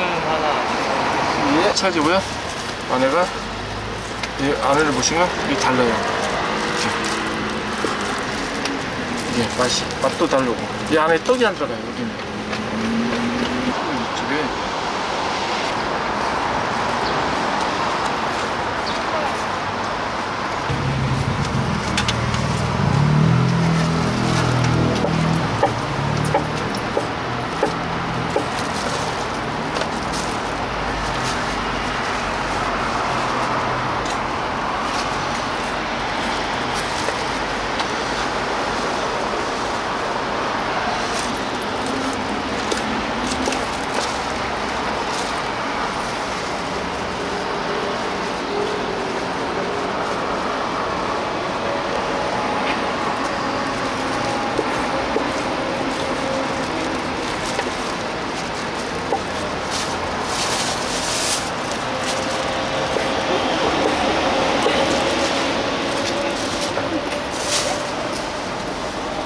하나. 예, 찰지고요. 안에가 이 안에를 보시면 이게 달라요. 이게 맛이 맛도 다르고 이 안에 떡이 안 들어가요. 여기는 이쪽에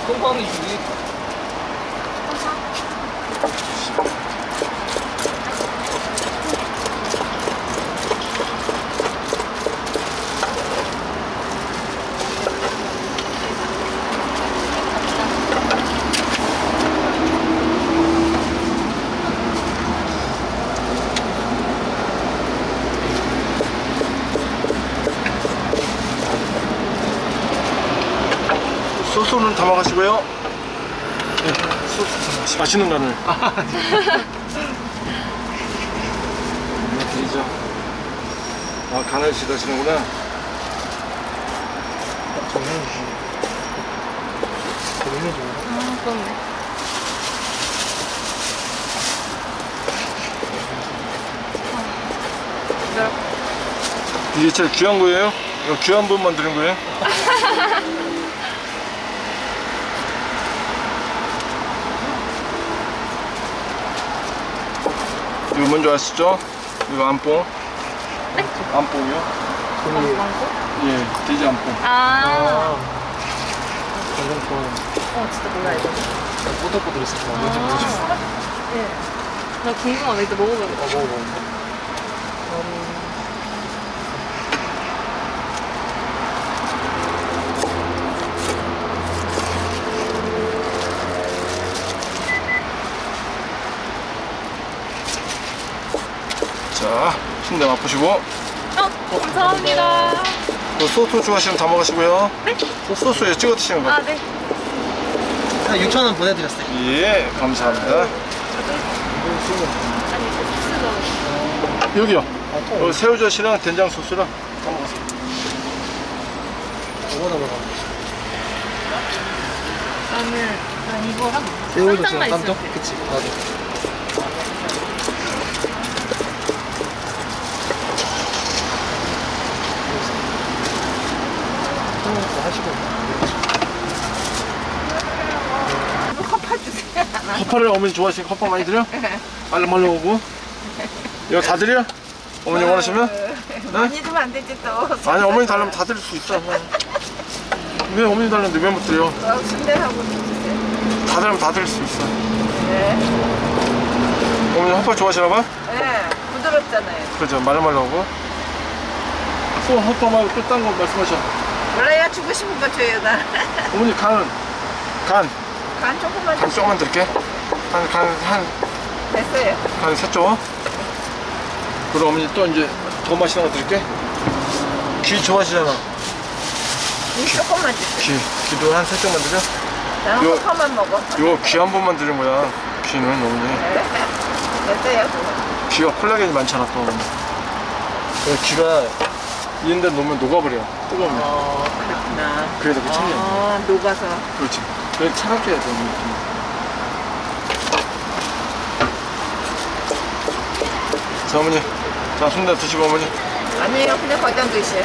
콩빵이 주기. 소스는 담아가시고요. 네, 맛있는 간을. 네, 드리죠. 아 간을 지다시는구나. 아, 그렇네. 이게 제일 귀한 거예요? 이거 귀한 분 만드는 거예요? 이거 뭔지 아시죠? 이거 안뽕. 네? 안뽕이요? 예, 돼지 안뽕. 아, 완전 좋아. 어, 진짜 몰라, 이거. 꼬들꼬들했어. 아, 완전 꼬들했어. 예. 나 궁금하다. 이따 먹어봐야겠다. 어, 먹어봐. 자, 순대 맛보시고. 어, 감사합니다. 그 소스 좋아하시면 다 먹으시고요. 네? 소스에 찍어 드시는 거. 아, 네. 한 6,000원 보내드렸어요. 예, 감사합니다. 아니, 그 소스가. 여기요. 어, 새우젓이랑 된장 소스랑 다 먹었어요. 뭐가 넘어가? 나는, 난 이거랑 새우젓이랑 쌈장만 깜짝? 있으면 돼. 그치, 나도. 또 하시고. 컵팥 주세요. 허파를 어머니 좋아하시니까 허파 많이 드려? 알말로 오고. 이거 다 드려? 어머니 원하시면? 네? 많이 주면 안 되지 또. 아니 어머니 달라면 다 드릴 수 있어. 왜 어머니 달라는데 왜 못 드려? 어, 순대하고 주세요. 다 드리면 다 드릴 수 있어. 네. 어머니 허파 좋아하시나 봐? 네. 부드럽잖아요. 그죠 말말로 오고. 또 허파 말고 또 딴 거 말씀하셔. 몰라요. 주고 싶은 거 줘요 나. 어머니 간은 간, 간 조금만 간 주세요. 조금만 드릴게. 간, 간, 한, 됐어요. 한 세 쪽. 그리고 어머니 또 이제 더 맛있는 거 드릴게. 귀 좋아하시잖아. 이 조금만 주세요. 귀, 귀도 한 세 쪽만 드려. 나는 요- 호파만 먹어. 이거 귀 한 번만 드린 거야. 귀는 어머니. 네. 됐어요. 귀가 콜라겐이 많잖아 또. 그 귀가 이런 데 놓으면 녹아버려. 뜨거우면. 어, 그렇구나. 그래서 그 청량. 아, 녹아서. 그렇지. 그래 차갑게 해야 돼. 어머니. 자 어머니. 자 순대 드시고 어머니. 아니에요. 그냥 거기다 드세요.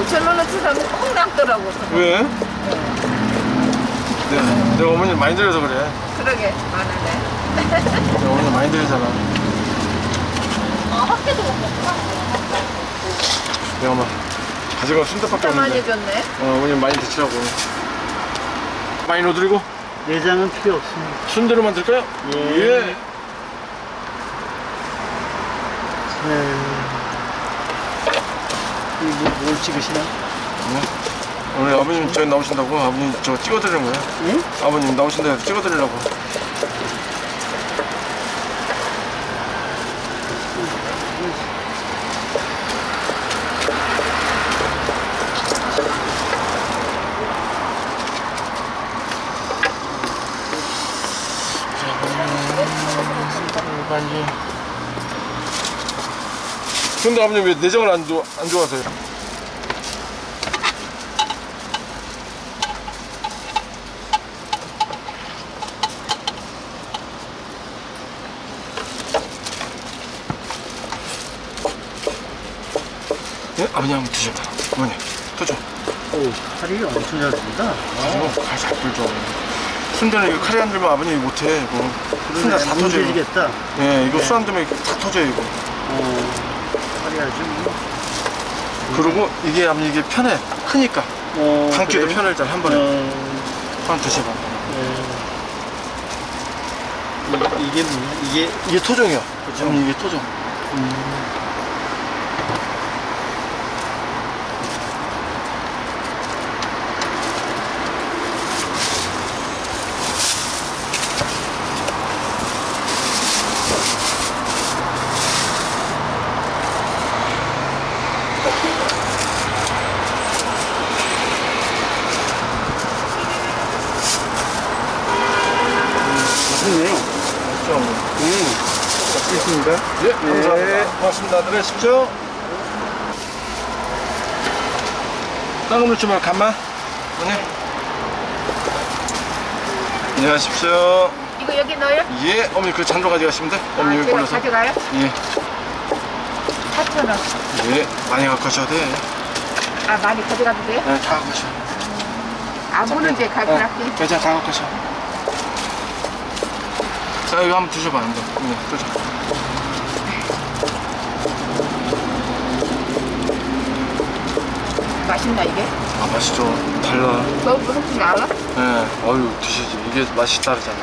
5천 원어치 사면 콩 남더라고. 왜? 내가, 내가 어머니 많이 들여서 그래. 그러게. 많으네. 내가 어머니 많이 들이잖아. 아, 학교도 먹었구나. 내가 막 가져간 순대밖에 진짜 많이 없는데. 줬네. 어, 어머니 많이 드시라고. 많이 넣어드리고. 내장은 필요 없습니다. 순대로만 드릴까요? 예. 네. 이거 뭘 찍으시나? 오늘 아버님 저기 나오신다고 아버님 저 찍어드리는 거예요. 예? 아버님 나오신다 해서 찍어드리려고. 근데 아버님 왜 내장을 안, 좋아, 안 좋아하세요? 예? 아버님 한번 드셔봐. 어머니, 터져. 오, 칼이 엄청 잘 듭니다. 어, 칼잘 불죠. 순대는 이거 칼이 안 들면 아버님이 못해. 이거. 순대 다 터져요. 뭉개지겠다. 예, 이거 네. 술안 들면 다 터져요, 이거. 어, 아주. 뭐. 그리고 이게 아버님 이게 편해. 크니까. 어, 감기도 그래요? 편할 때한 번에. 어, 한번 드셔봐. 네. 이, 이게 뭐야? 이게 이게 토종이요. 그죠? 아버님 이게 토종. 맛있네요. 맛있죠, 어머니? 음, 맛 있습니다. 예, 감사합니다. 고맙습니다. 들으십시오. 다른 거 넣지 말고 간만. 어머니. 안녕하십시오. 이거 여기 넣어요? 예, 어머니 그 잔도 가져가시면 돼. 어머니 아, 여기 제가 골라서. 가져가요? 예, 4,000원. 예, 많이 갖고 가셔야 돼. 아, 많이 가져가도 돼요? 네, 다 갖고 가셔. 아, 물은 이제 가져갈게. 네, 괜찮아, 다 갖고 가셔. 자, 이거 한번 드셔봐, 한번. 네, 드셔. 맛있나, 이게? 아, 맛있죠. 달라. 너 무슨 줄 알아? 네, 어유 드시지. 이게 맛이 다르잖아.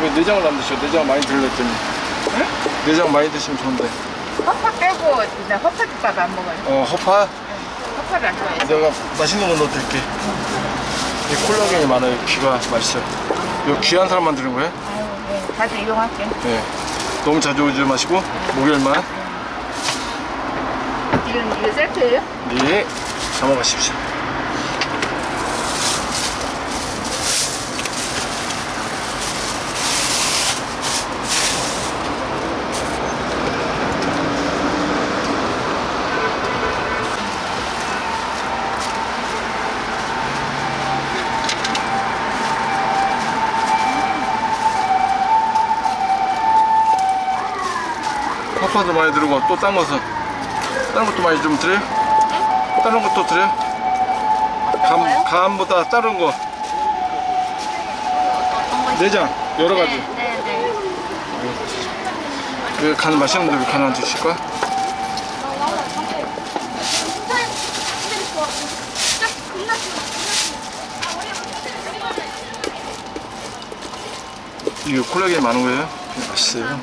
왜 내장을 안 드셔? 내장 많이 들렸더니. 내장 많이 드시면 좋은데. 허파 빼고, 나 허파죽밥 안 먹어요. 어, 허파? 허파를 안 좋아해서. 내가 맛있는 거 넣어드릴게. 이 콜라겐이 많아요. 귀가 맛있어요. 이거 귀한 사람 만 드는 거예요? 아유, 네. 자주 이용할게. 네. 너무 자주 오지 마시고, 목요일만. 이건, 이거 세트예요? 네. 담아가십시오. 파파도 많이 들고 또딴 것은 다른 것도 많이 좀 드려요? 다른 것도 드려요? 감, 감보다 다른 거 내장 여러 가지 네, 네. 왜간 맛있는데 왜 간 안 드실 거야? 이게 콜라겐이 많은 거예요? 맛있어요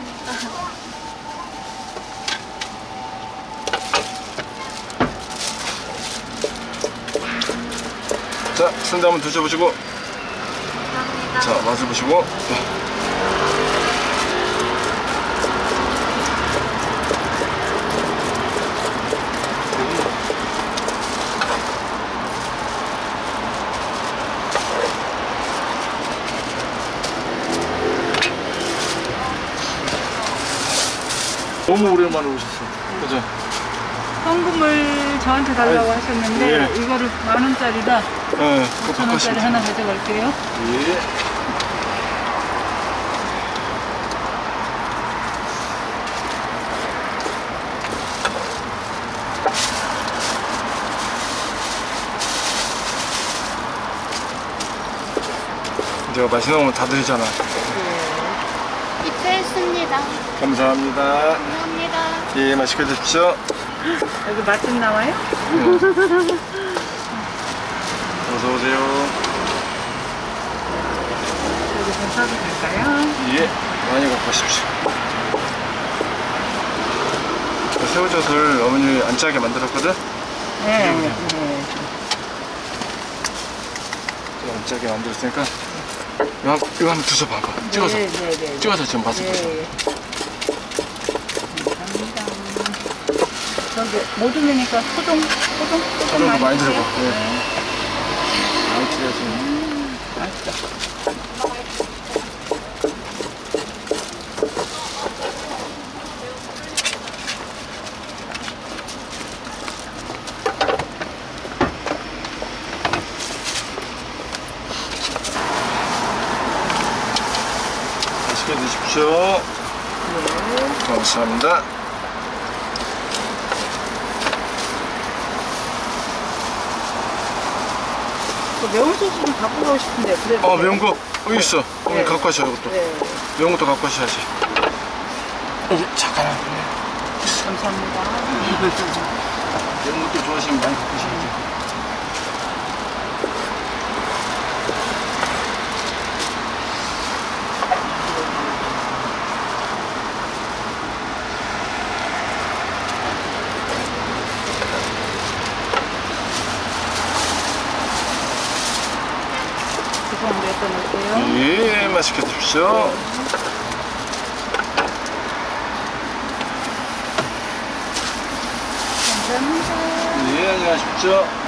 자, 순대 한번 드셔보시고 자, 맛을 보시고 네. 너무 오랜만에 오셨어 그죠? 현금을 저한테 달라고 하셨는데 예. 이거를 만 원짜리다 네, 그거 5천 원짜리 바꿔시면 하나 가져갈게요. 예. 제가 맛있는 거다 드리잖아. 입회했습니다. 감사합니다. 감사합니다. 예, 맛있게 드십시오. 여기 맛집 나와요? 어서 오세요. 이거 좀 사도 될까요? 예, 많이 갖고 오십시오. 그 새우젓을 어머님이 안 짜게 만들었거든? 네. 네. 좀안 짜게 만들었으니까 이거, 한- 이거 한번 드셔봐봐. 찍어서. 네, 네, 네. 찍어서 좀 맛을 보셔. 네. 감사합니다. 저기 모두 넣으니까 소동, 소동, 소동 소금 많이. 들어가. 네. 네. 많이 튀어서. 맛있다. 맛있게 드십시오. 감사합니다. 그 매운 소스 좀 갖고 가고 싶은데 그래도 어, 매운 거 여기 있어. 어머니 갖고 가셔, 이것도. 네. 매운 것도 갖고 가셔야지. 여기 잠깐. 감사합니다. 매운 것도 좋아하시면 많이 갖고 가셔야지. 죄송한데 여기다 놓을게요. 예, 맛 드십시오. 감사합니다. 예, 안녕하십시오.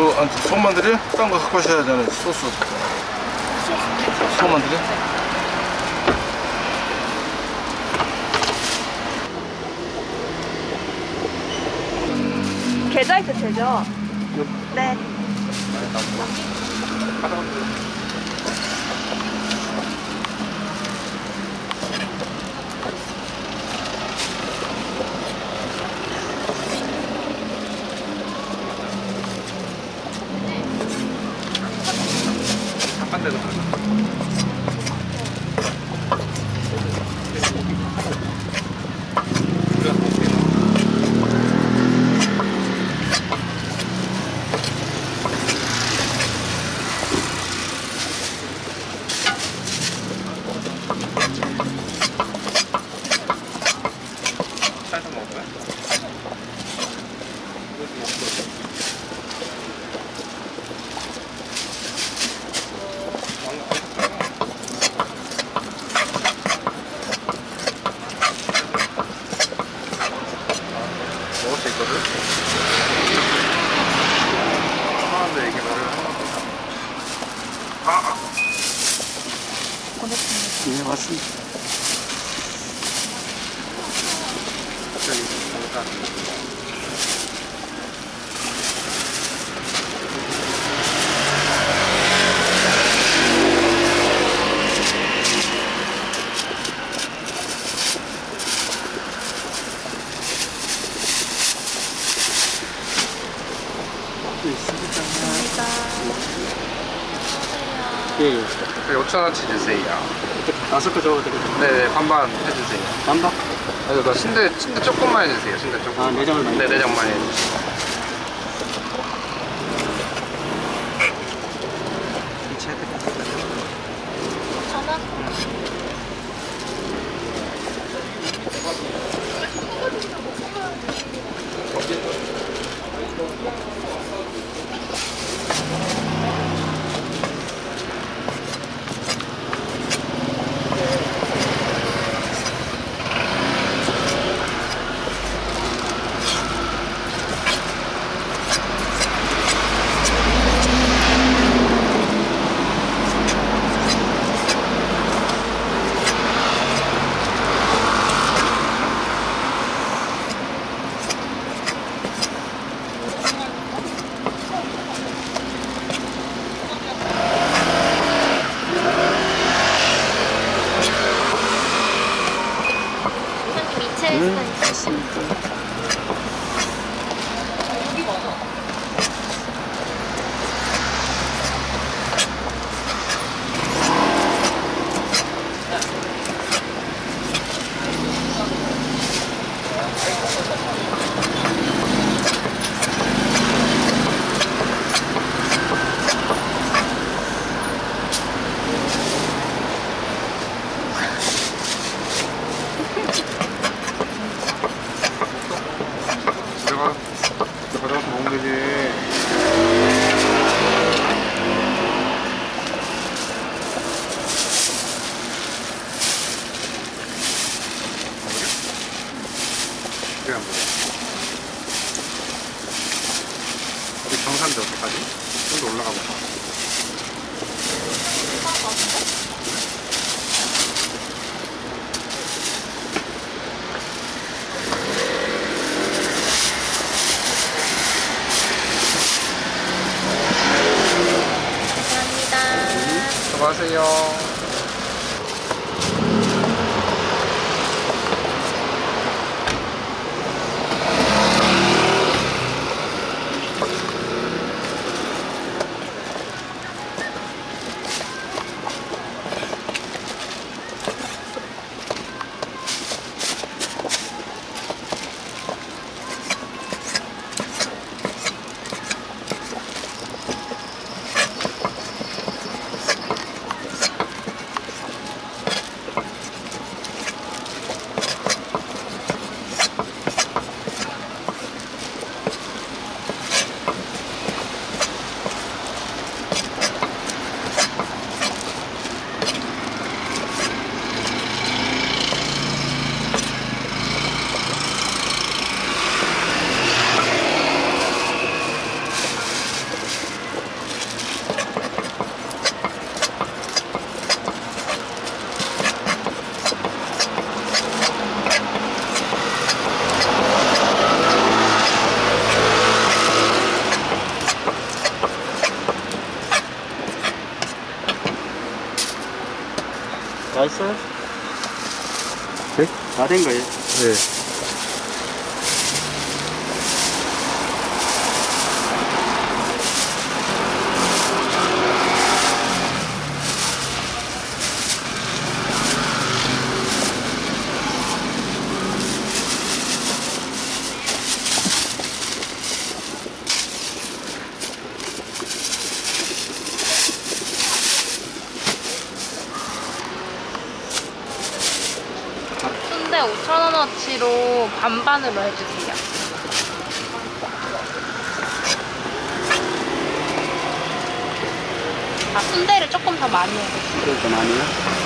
저 아, 손만 드려? 딴거 갖고 오셔야 하잖아요 소스 손만 드려? 계좌 있도 되죠? 네. 먹을 수 있거든. 하나인데 이게 말을 아. 예, 맞습니다. 갑자기 잠깐. 예, 예. 5천원치 주세요. 다섯 개 적어도 되겠죠? 네네, 반반 해주세요. 반박? 아니, 나 순대, 순대 조금만 해주세요. 순대 조금. 아, 내장을 많이? 네, 내장만 해주세요. 선생 님 2차에 음, 맞습니다. 어떻게 하면 돼? 경산대 어떡하지? 좀 더 올라가 보자. 감사합니다. 수고하세요. 다 했어요? 네? 다 된 거예요? 네. 순대 5,000원어치로 반반으로 해주세요. 아, 순대를 조금 더 많이 해주세요. 좀 아니에요?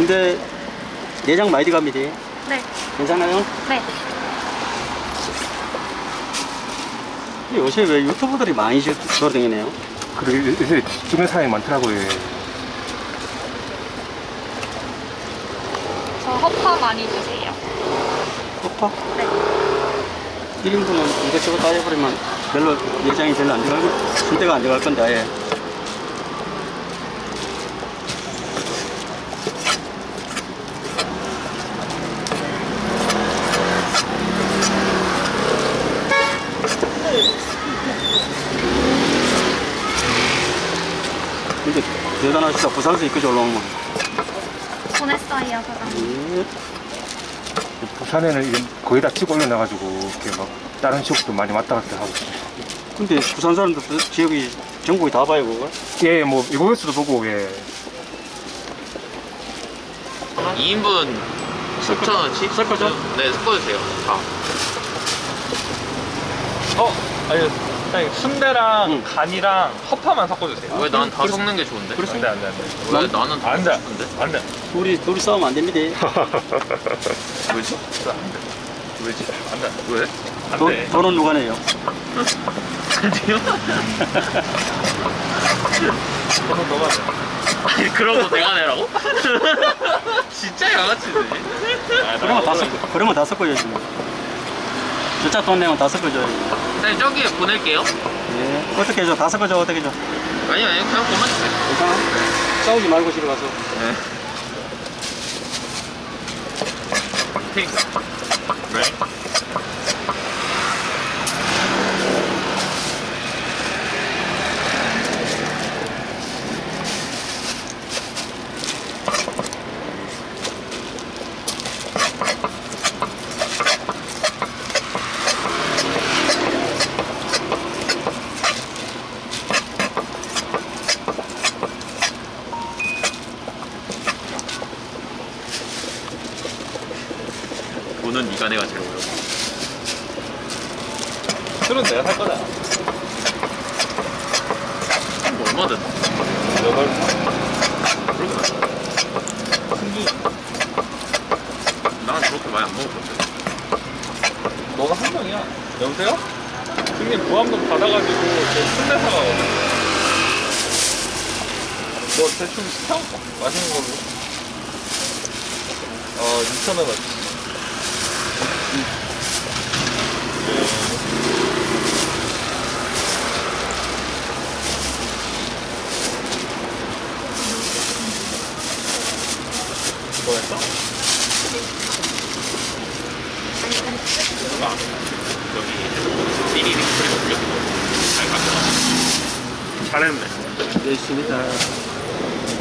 순대 내장 많이 들어갑니다. 네. 괜찮아요? 네. 요새 왜 유튜브들이 많이 주- 돌아다니네요? 그리고 요새 찍는 사람이 많더라고요. 저 허파 많이 주세요. 호파? 네. 1인분은 이것저것 다 해버리면 별로 내장이 별로 안 들어가고 순대가 안 들어갈 건데 아예. 근데 대단하시다. 부산에서 이까지 올라오면. 보냈어요, 사장님. 예. 부산에는 이게 거의 다 찍어 올려놔가지고 이렇게 막 다른 지역도 많이 왔다 갔다 하고 있어요. 근데 부산 사람들 지역이 전국이 다 봐요 그걸? 예, 뭐 이거에서도 보고 예. 2인분 6,000원치? 섞어줘? 네, 섞어주세요. 다. 어? 아니 사장님 순대랑 응. 간이랑 허파만 섞어주세요 왜 난 다 섞는 게 좋은데? 그래서 안돼 안돼 안돼 왜 나는 다 안돼 섞는데? 안돼 둘이 둘이 싸우면 안 됩니다. 왜지? 왜지? 안돼 왜? 돈, 안돼 돈은 누가 내요? 아니요? 저는 너가 돼 아니, 그런 거 내가 내라고? 진짜 양아치네. 그러면 다 섞어 그러면 다 섞어야지. 저차 돈 내면 다 섞어줘야지. 사장님, 저기에 보낼게요. 예. 어떻게 해줘? 다 섞어줘 어떻게 해줘? 아니, 아니, 그냥 그만 주세요. 괜찮아? 싸우지 말고 집에 가서. 네. 핑. 네. 돈은 네가 내가 제일 어려워. 술은 내가 살 거다 뭐 얼마든. 여덟 난 그렇게 많이 안 먹었거든. 너가 한 명이야 여보세요? 형님 보암동 받아가지고 사가거든 뭐 대충 시켜? 맛있는 걸로 어 6,000원어치 뭐였어? 여기 삐리리 그리고 여기 잘 가져가. 잘했네 열심히 다.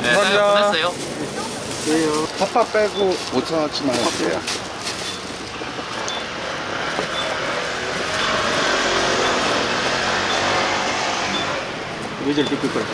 네, 사장님 보냈어요. 그래요. 파파 빼고 5천원치만 할게요 의자를 뜯길 거야.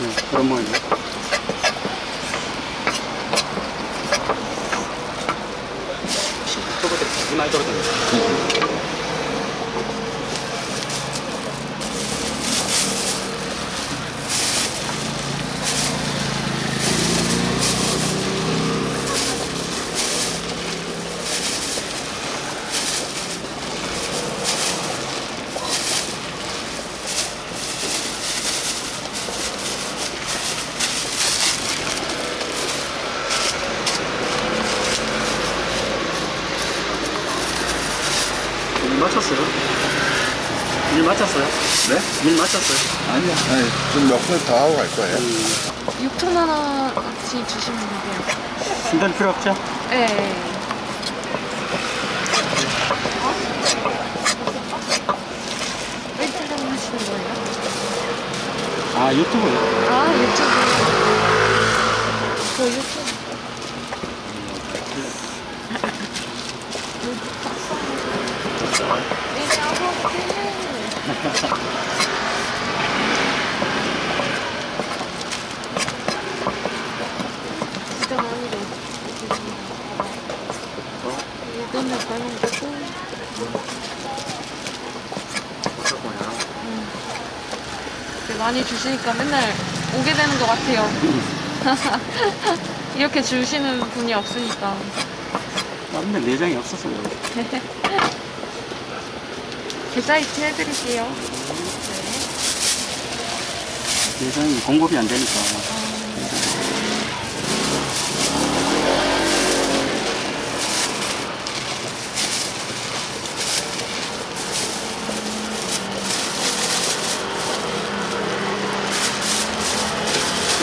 응, 그런 모양이야. 저거들 되게 많이 떨어졌네. 일 마쳤어요? 일 마쳤어요? 네? 일 마쳤어요? 아니요 아니 좀몇 분더 하고 갈 거예요 6,000원어치 주시면 돼요. 순대는 필요 없죠? 네. 왜 촬영하시는 거예요? 아 유튜브요? 아, 유튜브. 진짜 많이 돼. 이 때문에 닮은 거고. 음. 이렇게 많이 주시니까 맨날 오게 되는 것 같아요. 이렇게 주시는 분이 없으니까. 맨날 내장이 없었어요. 그래요. 계좌이체 해드릴게요. 내장이 공급이 안 되니까.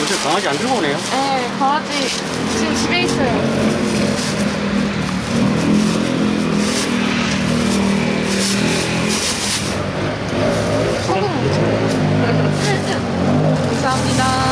요새 강아지 안 들고 오네요. 네, 강아지 지금 집에 있어요. 감사합니다.